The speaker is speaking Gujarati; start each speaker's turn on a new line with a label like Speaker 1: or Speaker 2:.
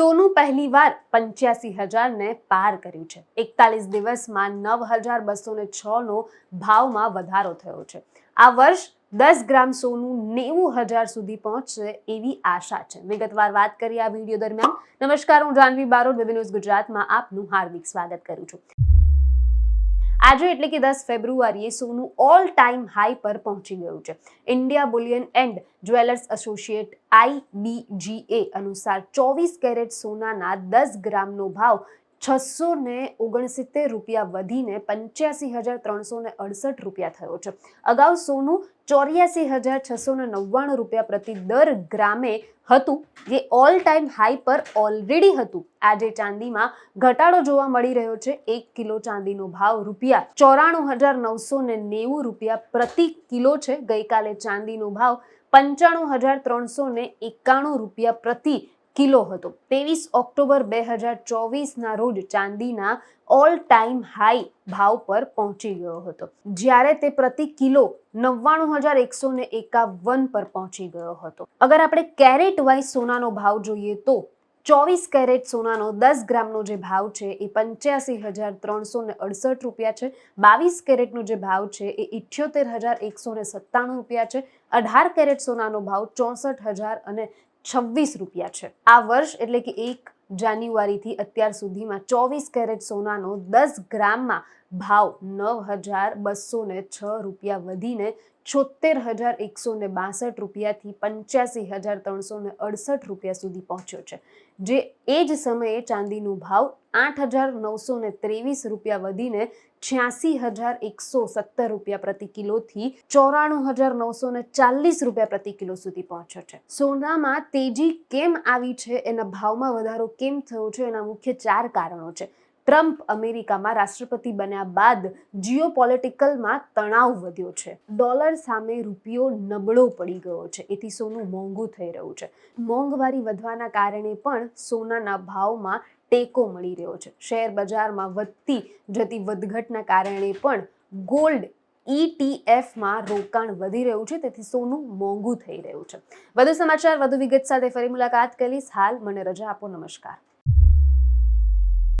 Speaker 1: સોનું પહેલીવાર પંચ્યાસી હજારને પાર કર્યું છે. એકતાલીસ દિવસમાં નવ હજાર બસો ને છનો ભાવમાં વધારો થયો છે. આ વર્ષ દસ ગ્રામ સોનું નેવું હજાર સુધી પહોંચશે એવી આશા છે. વિગતવાર વાત કરીએ આ વીડિયો દરમિયાન. નમસ્કાર, હું જાનવી બારોડ વિબી ન્યૂઝ ગુજરાતમાં આપનું હાર્દિક સ્વાગત કરું છું. આજે એટલે કે દસ ફેબ્રુઆરીએ સોનું ઓલ ટાઈમ હાઈ પર પહોંચી ગયું છે. India bullion and jewellers associate IBJA અનુસાર ચોવીસ કેરેટ સોનાના દસ ગ્રામનો ભાવ છસો ને ઓગણસિત્તેર રૂપિયા વધીને પંચ્યાસી હજાર ત્રણસો ને અડસઠ રૂપિયા થયો છે. અગાઉ સોનું ચોર્યાસી હજાર છસો ને નવ્વાણું રૂપિયા પ્રતિ દર ગ્રામે હતું, જે ઓલ ટાઈમ હાઈ પર ઓલરેડી હતું. આજે ચાંદીમાં ઘટાડો જોવા મળી રહ્યો છે. એક કિલો ચાંદીનો ભાવ રૂપિયા ચોરાણું હજાર નવસો ને નેવું રૂપિયા પ્રતિ કિલો છે. ગઈકાલે ચાંદીનો ભાવ પંચાણું હજાર ત્રણસો ને એકાણું રૂપિયા પ્રતિ કિલો હતો. ત્રેવીસ ઓક્ટોબર બે હજાર ચોવીસના રોજ ચાંદીના ઓલ ટાઈમ હાઈ ભાવ પર પહોંચી ગયો હતો. જ્યારે તે પ્રતિ કિલો નવ્વાણું હજાર એકસો ને એકાવન પર પહોંચી ગયો હતો. અગર આપણે કેરેટ વાઇઝ સોનાનો ભાવ જોઈએ તો ચોવીસ કેરેટ સોનાનો દસ ગ્રામનો જે ભાવ છે એ પંચ્યાસી હજાર ત્રણસો ને અડસઠ રૂપિયા છે. બાવીસ કેરેટનો જે ભાવ છે એ ઇઠ્યોતેર હજાર એકસો ને સત્તાણું રૂપિયા છે. અઢાર કેરેટ સોનાનો ભાવ ચોસઠ હજાર અને છવ્વીસ રૂપિયા છે. આ વર્ષ એટલે કે એક જાન્યુઆરીથી અત્યાર સુધીમાં ચોવીસ કેરેટ સોનાનો દસ ગ્રામમાં ભાવ નવ હજાર બસો છ રૂપિયા વધીને છોતેર હજાર એકસો ને બાસઠ રૂપિયાથી પંચ્યાસી હજાર ત્રણસો ને અડસઠ રૂપિયા સુધી પહોંચ્યો છે, જે એ જ સમયે ચાંદીનો ભાવ આઠ હજાર નવસો ને ત્રેવીસ રૂપિયા વધીને છ્યાસી હજાર એકસો સત્તર રૂપિયા પ્રતિ કિલોથી ચોરાણું હજાર નવસો ને ચાલીસ રૂપિયા પ્રતિ કિલો સુધી પહોંચ્યો છે. સોનામાં તેજી કેમ આવી છે? એના ભાવમાં વધારો કેમ થયો છે? એના મુખ્ય ચાર કારણો છે. ટ્રમ્પ અમેરિકામાં રાષ્ટ્રપતિ બન્યા બાદ જીઓ પોલિટિકલમાં તણાવ વધ્યો છે. ડોલર સામે રૂપિયો નબળો પડી ગયો છે. એથી સોનું મોંઘું થઈ રહ્યું છે. મોંઘવારી વધવાના કારણે પણ સોનાના ભાવમાં ટેકો મળી રહ્યો છે. શેર બજારમાં વધતી જતી વધઘટના કારણે પણ ગોલ્ડ ઈટીએફમાં રોકાણ વધી રહ્યું છે. તેથી સોનું મોંઘું થઈ રહ્યું છે. વધુ સમાચાર, વધુ વિગત સાથે ફરી મુલાકાત કરીશ. હાલ મને રજા આપો. નમસ્કાર.